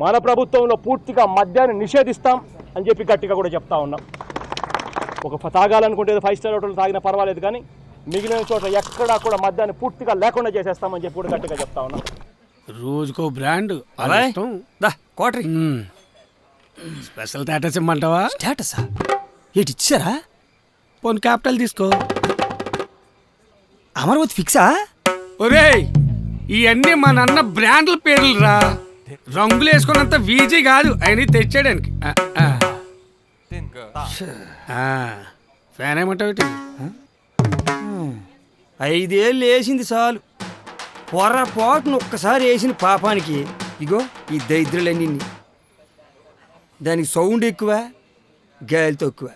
మన ప్రభుత్వంలో పూర్తిగా మద్యాన్ని నిషేధిస్తాం అని చెప్పి గట్టిగా కూడా చెప్తా ఉన్నాం. ఒక తాగాలనుకుంటే ఫైవ్ స్టార్ హోటల్ తాగినా పర్వాలేదు కానీ మిగిలిన చోట్ల ఎక్కడా కూడా మద్యాన్ని పూర్తిగా లేకుండా చేసేస్తామని చెప్పి కూడా గట్టిగా చెప్తా ఉన్నాం. రోజుకో బ్రాండ్ దా క్వార్టరీ స్పెషల్ టాటస్ ఇమ్మంటావా? స్టేటసా? ఏంటి ఇచ్చారా? పోనీ క్యాపిటల్ తీసుకో. అమరావతి ఫిక్సా ఒరేయ్ ఇవన్నీ మా నాన్న బ్రాండ్ల పేర్లు రా. రంగులు వేసుకున్నంత వీజీ కాదు ఆయన తెచ్చాడానికి ఫ్యాన్ ఏమంటావు ఐదేళ్ళు వేసింది చాలు. పొరపాటును ఒక్కసారి వేసిన పాపానికి ఇగో ఈ దరిద్రులన్నీ దానికి సౌండ్ ఎక్కువ గాలి తక్కువ